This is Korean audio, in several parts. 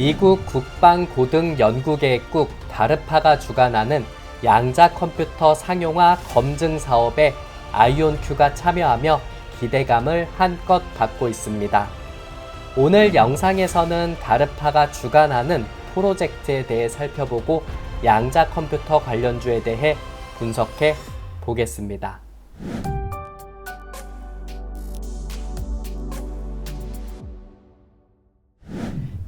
미국 국방고등연구계획국 다르파가 주관하는 양자 컴퓨터 상용화 검증 사업에 아이온큐가 참여하며 기대감을 한껏 받고 있습니다. 오늘 영상에서는 다르파가 주관하는 프로젝트에 대해 살펴보고 양자 컴퓨터 관련주에 대해 분석해 보겠습니다.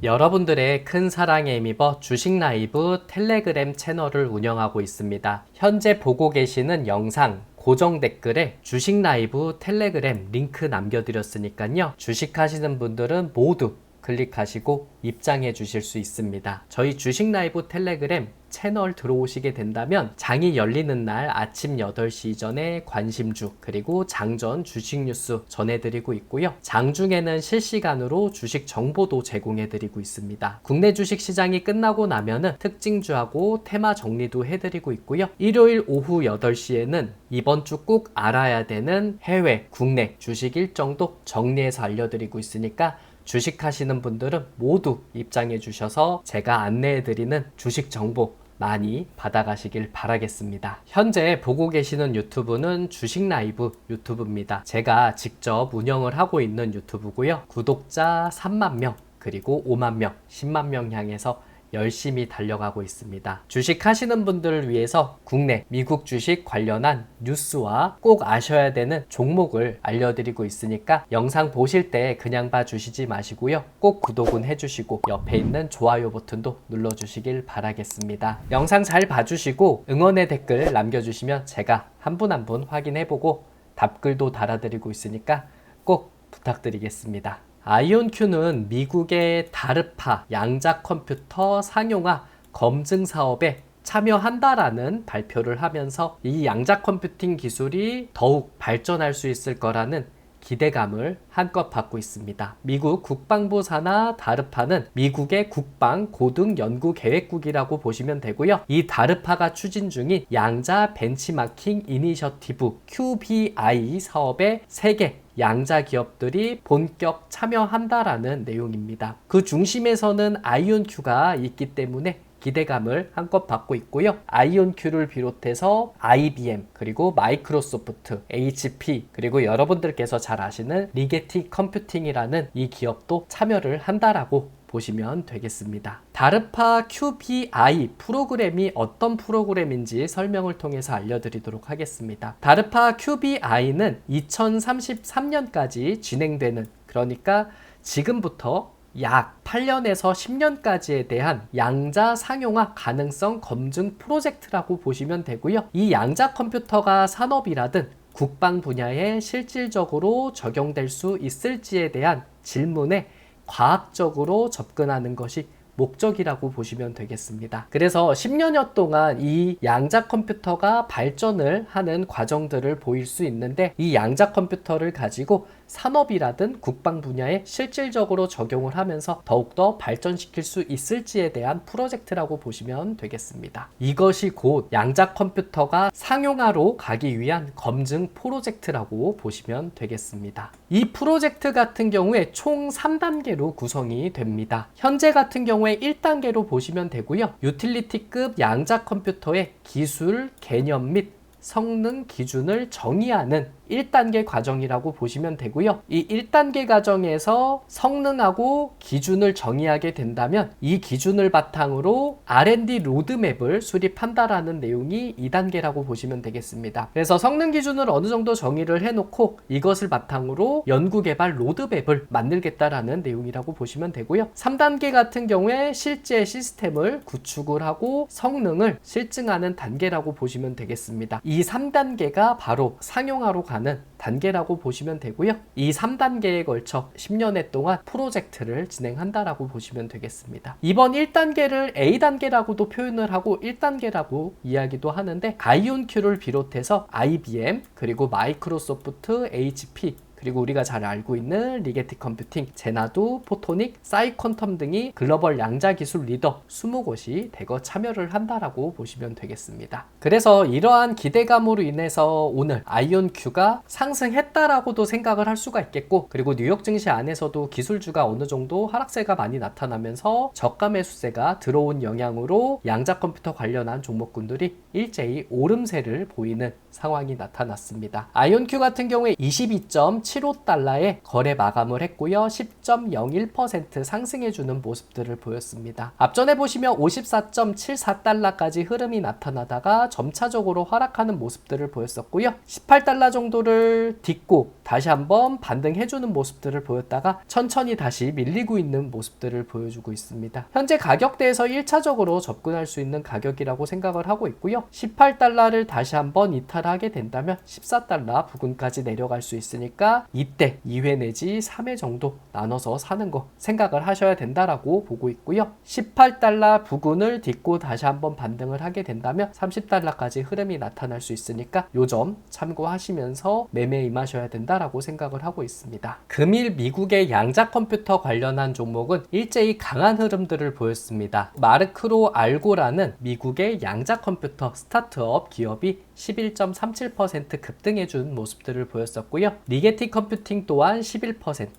여러분들의 큰 사랑에 힘입어 주식 라이브 텔레그램 채널을 운영하고 있습니다. 현재 보고 계시는 영상 고정 댓글에 주식 라이브 텔레그램 링크 남겨드렸으니까요. 주식 하시는 분들은 모두 클릭하시고 입장해 주실 수 있습니다. 저희 주식 라이브 텔레그램 채널 들어오시게 된다면 장이 열리는 날 아침 8시 전에 관심주 그리고 장전 주식 뉴스 전해드리고 있고요. 장중에는 실시간으로 주식 정보도 제공해드리고 있습니다. 국내 주식 시장이 끝나고 나면은 특징주하고 테마 정리도 해드리고 있고요. 일요일 오후 8시에는 이번 주 꼭 알아야 되는 해외, 국내 주식 일정도 정리해서 알려드리고 있으니까 주식하시는 분들은 모두 입장해 주셔서 제가 안내해 드리는 주식 정보 많이 받아가시길 바라겠습니다. 현재 보고 계시는 유튜브는 주식 라이브 유튜브입니다. 제가 직접 운영을 하고 있는 유튜브고요. 구독자 3만 명, 그리고 5만 명, 10만 명 향해서 열심히 달려가고 있습니다. 주식 하시는 분들을 위해서 국내, 미국 주식 관련한 뉴스와 꼭 아셔야 되는 종목을 알려드리고 있으니까 영상 보실 때 그냥 봐주시지 마시고요. 꼭 구독은 해주시고 옆에 있는 좋아요 버튼도 눌러주시길 바라겠습니다. 영상 잘 봐주시고 응원의 댓글 남겨주시면 제가 한 분 한 분 확인해보고 답글도 달아드리고 있으니까 꼭 부탁드리겠습니다. 아이온큐는 미국의 다르파 양자 컴퓨터 상용화 검증 사업에 참여한다라는 발표를 하면서 이 양자 컴퓨팅 기술이 더욱 발전할 수 있을 거라는 기대감을 한껏 받고 있습니다. 미국 국방부 산하 다르파는 미국의 국방 고등 연구 계획국이라고 보시면 되고요. 이 다르파가 추진 중인 양자 벤치마킹 이니셔티브 QBI 사업의 세계 양자 기업들이 본격 참여한다라는 내용입니다. 그 중심에서는 아이온큐가 있기 때문에 기대감을 한껏 받고 있고요. 아이온큐를 비롯해서 IBM 그리고 마이크로소프트, HP 그리고 여러분들께서 잘 아시는 리게티 컴퓨팅이라는 이 기업도 참여를 한다라고 보시면 되겠습니다. 다르파 QBI 프로그램이 어떤 프로그램인지 설명을 통해서 알려드리도록 하겠습니다. 다르파 QBI는 2033년까지 진행되는 그러니까 지금부터 약 8년에서 10년까지에 대한 양자 상용화 가능성 검증 프로젝트라고 보시면 되고요. 이 양자 컴퓨터가 산업이라든 국방 분야에 실질적으로 적용될 수 있을지에 대한 질문에 과학적으로 접근하는 것이 목적이라고 보시면 되겠습니다. 그래서 10년여 동안 이 양자 컴퓨터가 발전을 하는 과정들을 보일 수 있는데 이 양자 컴퓨터를 가지고 산업이라든 국방 분야에 실질적으로 적용을 하면서 더욱더 발전시킬 수 있을지에 대한 프로젝트라고 보시면 되겠습니다. 이것이 곧 양자 컴퓨터가 상용화로 가기 위한 검증 프로젝트라고 보시면 되겠습니다. 이 프로젝트 같은 경우에 총 3단계로 구성이 됩니다. 현재 같은 경우 에 1단계로 보시면 되고요. 유틸리티급 양자 컴퓨터의 기술, 개념 및 성능 기준을 정의하는 1단계 과정이라고 보시면 되고요. 이 1단계 과정에서 성능하고 기준을 정의하게 된다면 이 기준을 바탕으로 R&D 로드맵을 수립한다라는 내용이 2단계라고 보시면 되겠습니다. 그래서 성능 기준을 어느 정도 정의를 해놓고 이것을 바탕으로 연구개발 로드맵을 만들겠다라는 내용이라고 보시면 되고요. 3단계 같은 경우에 실제 시스템을 구축을 하고 성능을 실증하는 단계라고 보시면 되겠습니다. 이 3단계가 바로 상용화로 가는 단계라고 보시면 되고요. 이 3단계에 걸쳐 10년에 동안 프로젝트를 진행한다라고 보시면 되겠습니다. 이번 1단계를 A단계라고도 표현을 하고 1단계라고 이야기도 하는데 아이온큐를 비롯해서 IBM 그리고 마이크로소프트, HP 그리고 우리가 잘 알고 있는 리게티 컴퓨팅, 제나두, 포토닉, 사이퀀텀 등이 글로벌 양자 기술 리더 20곳이 대거 참여를 한다라고 보시면 되겠습니다. 그래서 이러한 기대감으로 인해서 오늘 아이온 Q가 상승했다라고도 생각을 할 수가 있겠고 그리고 뉴욕 증시 안에서도 기술주가 어느 정도 하락세가 많이 나타나면서 저가 매수세가 들어온 영향으로 양자 컴퓨터 관련한 종목군들이 일제히 오름세를 보이는 상황이 나타났습니다. 아이온큐 같은 경우에 22.75달러에 거래 마감을 했고요. 10.01% 상승해주는 모습들을 보였습니다. 앞전에 보시면 54.74달러까지 흐름이 나타나다가 점차적으로 하락하는 모습들을 보였었고요. 18달러 정도를 딛고 다시 한번 반등해주는 모습들을 보였다가 천천히 다시 밀리고 있는 모습들을 보여주고 있습니다. 현재 가격대에서 1차적으로 접근할 수 있는 가격이라고 생각을 하고 있고요. 18달러를 다시 한번 이탈 하게 된다면 14달러 부근까지 내려갈 수 있으니까 이때 2회 내지 3회 정도 나눠서 사는 거 생각을 하셔야 된다라고 보고 있고요. 18달러 부근을 딛고 다시 한번 반등을 하게 된다면 30달러까지 흐름이 나타날 수 있으니까 요점 참고하시면서 매매 임하셔야 된다라고 생각을 하고 있습니다. 금일 미국의 양자 컴퓨터 관련한 종목은 일제히 강한 흐름들을 보였습니다. 마르크로 알고라는 미국의 양자 컴퓨터 스타트업 기업이 11.37% 급등해준 모습들을 보였었고요. 리게티 컴퓨팅 또한 11%,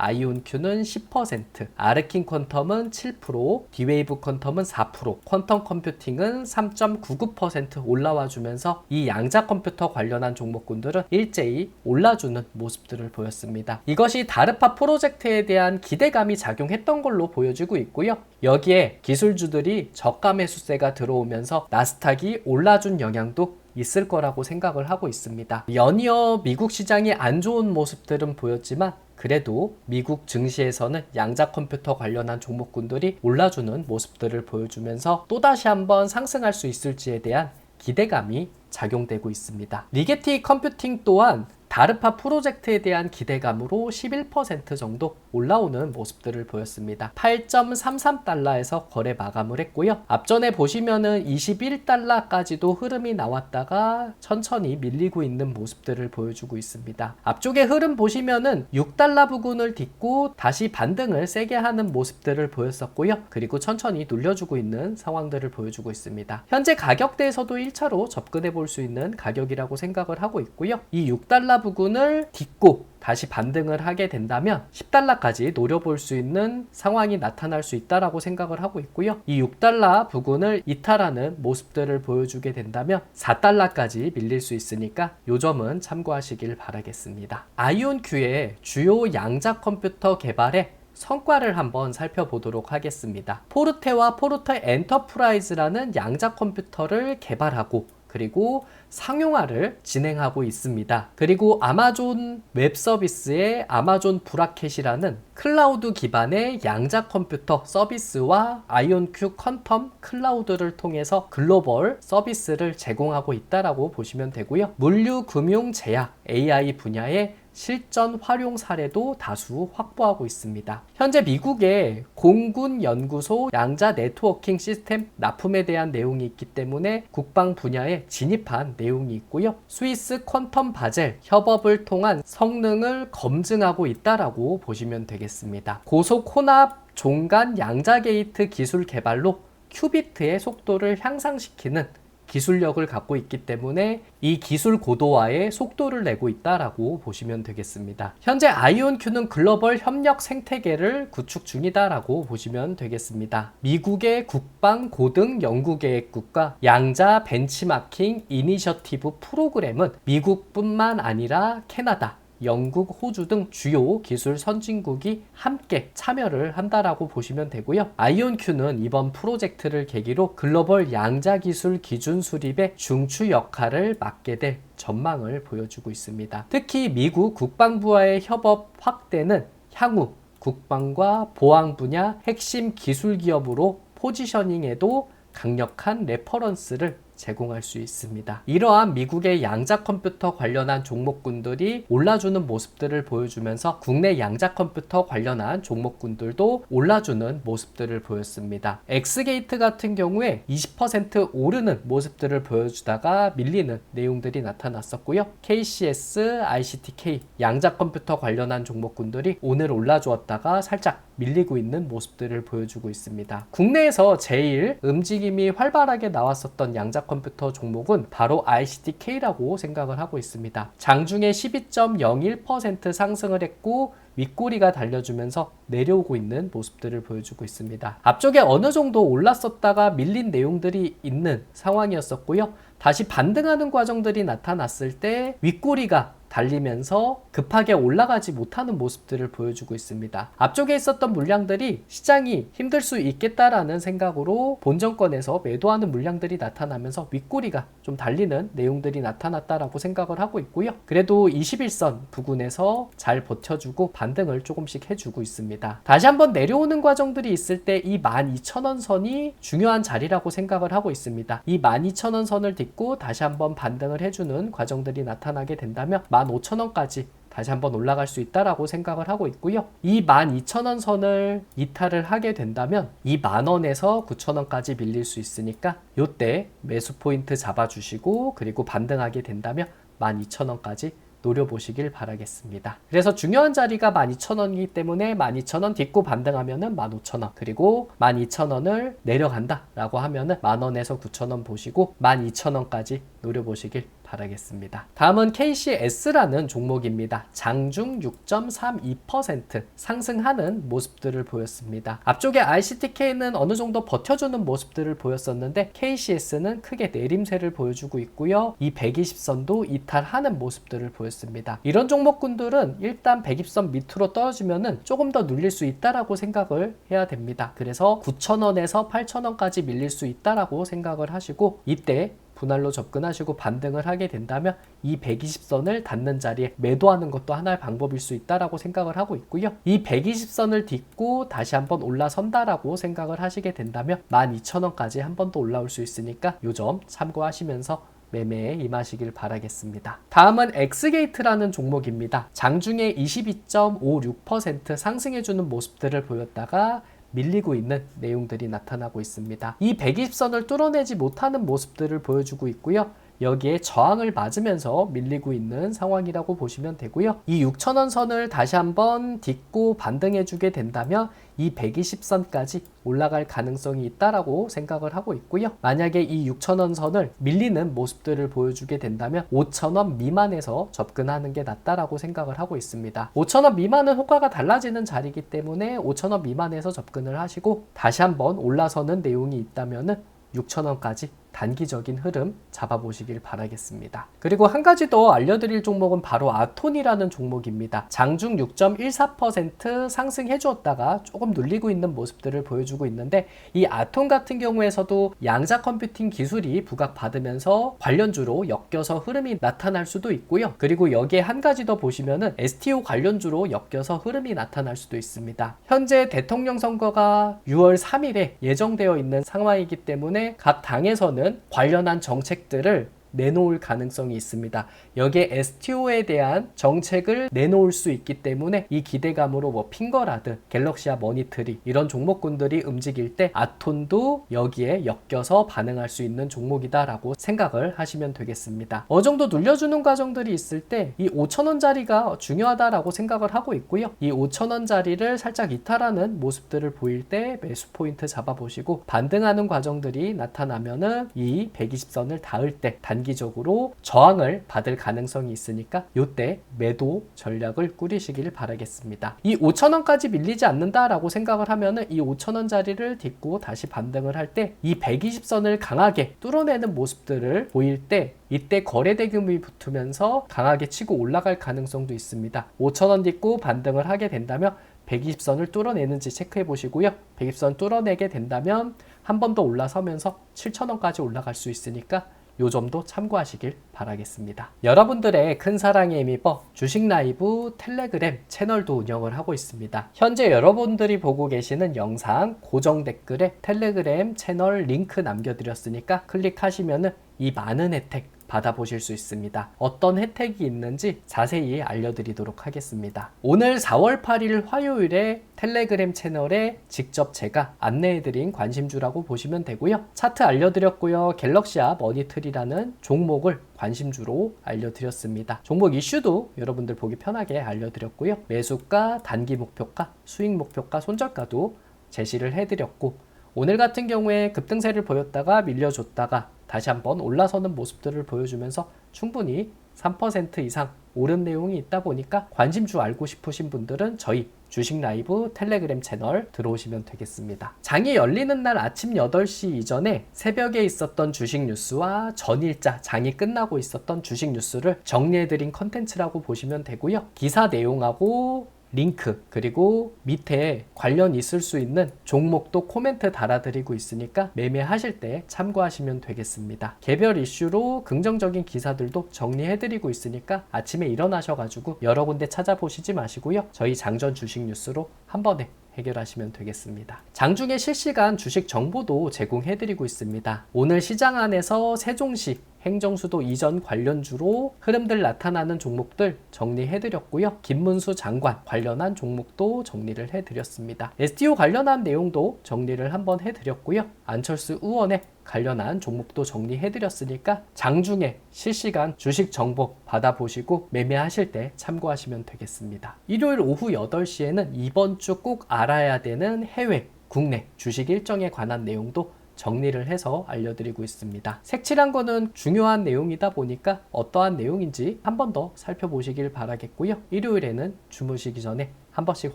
아이온큐는 10%, 아르킨 퀀텀은 7%, 디웨이브 퀀텀은 4%, 퀀텀 컴퓨팅은 3.99% 올라와 주면서 이 양자 컴퓨터 관련한 종목군들은 일제히 올라주는 모습들을 보였습니다. 이것이 다르파 프로젝트에 대한 기대감이 작용했던 걸로 보여지고 있고요. 여기에 기술주들이 저가 매수세가 들어오면서 나스닥이 올라준 영향도 있을 거라고 생각을 하고 있습니다. 연이어 미국 시장이 안 좋은 모습들은 보였지만 그래도 미국 증시에서는 양자 컴퓨터 관련한 종목군들이 올라주는 모습들을 보여주면서 또다시 한번 상승할 수 있을지에 대한 기대감이 작용되고 있습니다. 리게티 컴퓨팅 또한 다르파 프로젝트에 대한 기대감으로 11% 정도 올라오는 모습들을 보였습니다. 8.33달러에서 거래 마감을 했고요. 앞전에 보시면은 21달러까지도 흐름이 나왔다가 천천히 밀리고 있는 모습들을 보여주고 있습니다. 앞쪽에 흐름 보시면은 6달러 부근을 딛고 다시 반등을 세게 하는 모습들을 보였었고요. 그리고 천천히 눌려주고 있는 상황들을 보여주고 있습니다. 현재 가격대에서도 1차로 접근해 볼 수 있는 가격이라고 생각을 하고 있고요. 이 6달러 부근을 딛고 다시 반등을 하게 된다면 10달러까지 노려볼 수 있는 상황이 나타날 수 있다라고 생각을 하고 있고요. 이 6달러 부근을 이탈하는 모습들을 보여주게 된다면 4달러까지 밀릴 수 있으니까 요 점은 참고하시길 바라겠습니다. 아이온큐의 주요 양자 컴퓨터 개발에 성과를 한번 살펴보도록 하겠습니다. 포르테와 포르테 엔터프라이즈라는 양자 컴퓨터를 개발하고 그리고 상용화를 진행하고 있습니다. 그리고 아마존 웹 서비스의 아마존 브라켓이라는 클라우드 기반의 양자 컴퓨터 서비스와 아이온큐 컨텀 클라우드를 통해서 글로벌 서비스를 제공하고 있다라고 보시면 되고요. 물류, 금융, 제약, AI 분야의 실전 활용 사례도 다수 확보하고 있습니다. 현재 미국의 공군 연구소 양자 네트워킹 시스템 납품에 대한 내용이 있기 때문에 국방 분야에 진입한 내용이 있고요. 스위스 퀀텀 바젤 협업을 통한 성능을 검증하고 있다라고 보시면 되겠습니다. 고속 혼합 종간 양자 게이트 기술 개발로 큐비트의 속도를 향상시키는 기술력을 갖고 있기 때문에 이 기술 고도화에 속도를 내고 있다라고 보시면 되겠습니다. 현재 아이온큐는 글로벌 협력 생태계를 구축 중이다라고 보시면 되겠습니다. 미국의 국방 고등 연구계획국과 양자 벤치마킹 이니셔티브 프로그램은 미국뿐만 아니라 캐나다, 영국, 호주 등 주요 기술 선진국이 함께 참여를 한다라고 보시면 되고요. 아이온큐는 이번 프로젝트를 계기로 글로벌 양자 기술 기준 수립의 중추 역할을 맡게 될 전망을 보여주고 있습니다. 특히 미국 국방부와의 협업 확대는 향후 국방과 보안 분야 핵심 기술 기업으로 포지셔닝에도 강력한 레퍼런스를 제공할 수 있습니다. 이러한 미국의 양자 컴퓨터 관련한 종목군들이 올라주는 모습들을 보여주면서 국내 양자 컴퓨터 관련한 종목군들도 올라주는 모습들을 보였습니다. 엑스게이트 같은 경우에 20% 오르는 모습들을 보여주다가 밀리는 내용들이 나타났었고요. KCS, ICTK 양자 컴퓨터 관련한 종목군들이 오늘 올라주었다가 살짝 밀리고 있는 모습들을 보여주고 있습니다. 국내에서 제일 움직임이 활발하게 나왔었던 양자 컴퓨터 종목은 바로 ICTK라고 생각을 하고 있습니다. 장중에 12.01% 상승을 했고 윗꼬리가 달려주면서 내려오고 있는 모습들을 보여주고 있습니다. 앞쪽에 어느 정도 올랐었다가 밀린 내용들이 있는 상황이었었고요. 다시 반등하는 과정들이 나타났을 때 윗꼬리가 달리면서 급하게 올라가지 못하는 모습들을 보여주고 있습니다. 앞쪽에 있었던 물량들이 시장이 힘들 수 있겠다라는 생각으로 본정권에서 매도하는 물량들이 나타나면서 윗꼬리가 좀 달리는 내용들이 나타났다라고 생각을 하고 있고요. 그래도 21선 부근에서 잘 버텨주고 반등을 조금씩 해주고 있습니다. 다시 한번 내려오는 과정들이 있을 때 이 12,000원 선이 중요한 자리라고 생각을 하고 있습니다. 이 12,000원 선을 딛고 다시 한번 반등을 해주는 과정들이 나타나게 된다면 15,000원까지 다시 한번 올라갈 수 있다라고 생각을 하고 있고요. 이 12,000원 선을 이탈을 하게 된다면 이 만원에서 9,000원까지 밀릴 수 있으니까 요때 매수 포인트 잡아주시고 그리고 반등하게 된다면 12,000원까지 노려보시길 바라겠습니다. 그래서 중요한 자리가 12,000원이기 때문에 12,000원 딛고 반등하면은 15,000원 그리고 12,000원을 내려간다 라고 하면은 만원에서 9,000원 보시고 12,000원까지 노려보시길 바라겠습니다. 다음은 KCS라는 종목입니다. 장중 6.32% 상승하는 모습들을 보였습니다. 앞쪽에 ICTK는 어느 정도 버텨주는 모습들을 보였었는데 KCS는 크게 내림세를 보여주고 있고요. 이 120선도 이탈하는 모습들을 보였습니다. 이런 종목군들은 일단 120선 밑으로 떨어지면은 조금 더 눌릴 수 있다라고 생각을 해야 됩니다. 그래서 9,000원에서 8,000원까지 밀릴 수 있다라고 생각을 하시고 이때 분할로 접근하시고 반등을 하게 된다면 이 120선을 닿는 자리에 매도하는 것도 하나의 방법일 수 있다라고 생각을 하고 있고요. 이 120선을 딛고 다시 한번 올라선다라고 생각을 하시게 된다면 12,000원까지 한 번 더 올라올 수 있으니까 요 점 참고하시면서 매매에 임하시길 바라겠습니다. 다음은 엑스게이트라는 종목입니다. 장중에 22.56% 상승해주는 모습들을 보였다가 밀리고 있는 내용들이 나타나고 있습니다. 이 120선을 뚫어내지 못하는 모습들을 보여주고 있고요. 여기에 저항을 맞으면서 밀리고 있는 상황이라고 보시면 되고요. 이 6천원 선을 다시 한번 딛고 반등해 주게 된다면 이 120선까지 올라갈 가능성이 있다라고 생각을 하고 있고요. 만약에 이 6천원 선을 밀리는 모습들을 보여주게 된다면 5천원 미만에서 접근하는 게 낫다라고 생각을 하고 있습니다. 5천원 미만은 효과가 달라지는 자리이기 때문에 5천원 미만에서 접근을 하시고 다시 한번 올라서는 내용이 있다면은 6천원까지 단기적인 흐름 잡아보시길 바라겠습니다. 그리고 한 가지 더 알려드릴 종목은 바로 아톤이라는 종목입니다. 장중 6.14% 상승해 주었다가 조금 눌리고 있는 모습들을 보여주고 있는데 이 아톤 같은 경우에서도 양자 컴퓨팅 기술이 부각받으면서 관련주로 엮여서 흐름이 나타날 수도 있고요. 그리고 여기에 한 가지 더 보시면은 STO 관련주로 엮여서 흐름이 나타날 수도 있습니다. 현재 대통령 선거가 6월 3일에 예정되어 있는 상황이기 때문에 각 당에서는 관련한 정책들을 내놓을 가능성이 있습니다. 여기에 STO에 대한 정책을 내놓을 수 있기 때문에 이 기대감으로 뭐 핑거라든 갤럭시아 머니트리 이런 종목군들이 움직일 때 아톤도 여기에 엮여서 반응할 수 있는 종목이다라고 생각을 하시면 되겠습니다. 어느 정도 눌려주는 과정들이 있을 때 이 5천원짜리가 중요하다라고 생각을 하고 있고요. 이 5천원짜리를 살짝 이탈하는 모습들을 보일 때 매수 포인트 잡아보시고 반등하는 과정들이 나타나면은 이 120선을 닿을 때 단 기적으로 저항을 받을 가능성이 있으니까 이때 매도 전략을 꾸리시길 바라겠습니다. 이 5천원까지 밀리지 않는다라고 생각을 하면은 이 5천원짜리를 딛고 다시 반등을 할 때 이 120선을 강하게 뚫어내는 모습들을 보일 때 이때 거래 대금이 붙으면서 강하게 치고 올라갈 가능성도 있습니다. 5천원 딛고 반등을 하게 된다면 120선을 뚫어내는지 체크해 보시고요. 120선 뚫어내게 된다면 한 번 더 올라서면서 7천원까지 올라갈 수 있으니까 요 점도 참고하시길 바라겠습니다. 여러분들의 큰 사랑에 힘입어 주식 라이브 텔레그램 채널도 운영을 하고 있습니다. 현재 여러분들이 보고 계시는 영상 고정 댓글에 텔레그램 채널 링크 남겨드렸으니까 클릭하시면은 이 많은 혜택 받아보실 수 있습니다. 어떤 혜택이 있는지 자세히 알려드리도록 하겠습니다. 오늘 4월 8일 화요일에 텔레그램 채널에 직접 제가 안내해드린 관심주라고 보시면 되고요. 차트 알려드렸고요. 갤럭시아 머니틀이라는 종목을 관심주로 알려드렸습니다. 종목 이슈도 여러분들 보기 편하게 알려드렸고요. 매수가, 단기 목표가, 수익 목표가, 손절가도 제시를 해드렸고 오늘 같은 경우에 급등세를 보였다가 밀려줬다가 다시 한번 올라서는 모습들을 보여주면서 충분히 3% 이상 오른 내용이 있다 보니까 관심주 알고 싶으신 분들은 저희 주식 라이브 텔레그램 채널 들어오시면 되겠습니다. 장이 열리는 날 아침 8시 이전에 새벽에 있었던 주식 뉴스와 전일자 장이 끝나고 있었던 주식 뉴스를 정리해드린 컨텐츠라고 보시면 되고요. 기사 내용하고 링크 그리고 밑에 관련 있을 수 있는 종목도 코멘트 달아드리고 있으니까 매매하실 때 참고하시면 되겠습니다. 개별 이슈로 긍정적인 기사들도 정리해드리고 있으니까 아침에 일어나셔가지고 여러 군데 찾아보시지 마시고요. 저희 장전 주식 뉴스로 한 번에 해결하시면 되겠습니다. 장중에 실시간 주식 정보도 제공해드리고 있습니다. 오늘 시장 안에서 세종시 행정수도 이전 관련주로 흐름들 나타나는 종목들 정리해드렸고요. 김문수 장관 관련한 종목도 정리를 해드렸습니다. STO 관련한 내용도 정리를 한번 해드렸고요. 안철수 의원의 관련한 종목도 정리해드렸으니까 장중에 실시간 주식 정보 받아보시고 매매하실 때 참고하시면 되겠습니다. 일요일 오후 8시에는 이번 주 꼭 알아야 되는 해외, 국내 주식 일정에 관한 내용도 정리를 해서 알려드리고 있습니다. 색칠한 거는 중요한 내용이다 보니까 어떠한 내용인지 한 번 더 살펴보시길 바라겠고요. 일요일에는 주무시기 전에 한 번씩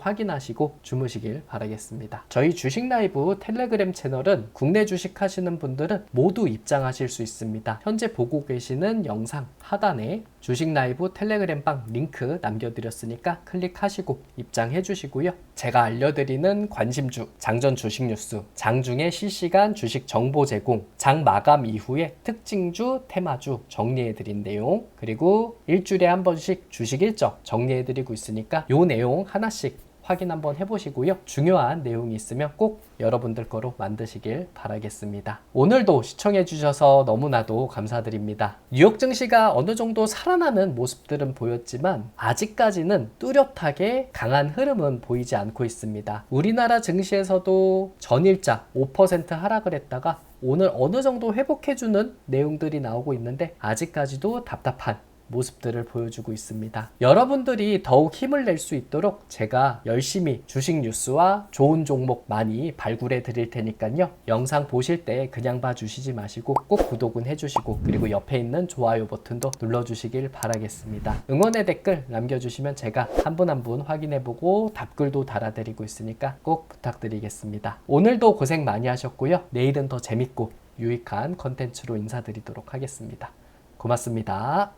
확인하시고 주무시길 바라겠습니다. 저희 주식 라이브 텔레그램 채널은 국내 주식 하시는 분들은 모두 입장하실 수 있습니다. 현재 보고 계시는 영상 하단에 주식 라이브 텔레그램 방 링크 남겨드렸으니까 클릭하시고 입장해 주시고요. 제가 알려드리는 관심주, 장전 주식 뉴스, 장중에 실시간 주식 정보 제공, 장 마감 이후에 특징주, 테마주 정리해 드린 내용, 그리고 일주일에 한 번씩 주식 일정 정리해 드리고 있으니까 요 내용 하나씩 확인 한번 해보시고요. 중요한 내용이 있으면 꼭 여러분들 거로 만드시길 바라겠습니다. 오늘도 시청해주셔서 너무나도 감사드립니다. 뉴욕 증시가 어느 정도 살아나는 모습들은 보였지만 아직까지는 뚜렷하게 강한 흐름은 보이지 않고 있습니다. 우리나라 증시에서도 전일자 5% 하락을 했다가 오늘 어느 정도 회복해주는 내용들이 나오고 있는데 아직까지도 답답한 모습들을 보여주고 있습니다. 여러분들이 더욱 힘을 낼 수 있도록 제가 열심히 주식 뉴스와 좋은 종목 많이 발굴해 드릴 테니까요. 영상 보실 때 그냥 봐 주시지 마시고 꼭 구독은 해 주시고 그리고 옆에 있는 좋아요 버튼도 눌러 주시길 바라겠습니다. 응원의 댓글 남겨 주시면 제가 한 분 한 분 확인해 보고 답글도 달아 드리고 있으니까 꼭 부탁드리겠습니다. 오늘도 고생 많이 하셨고요. 내일은 더 재밌고 유익한 컨텐츠로 인사드리도록 하겠습니다. 고맙습니다.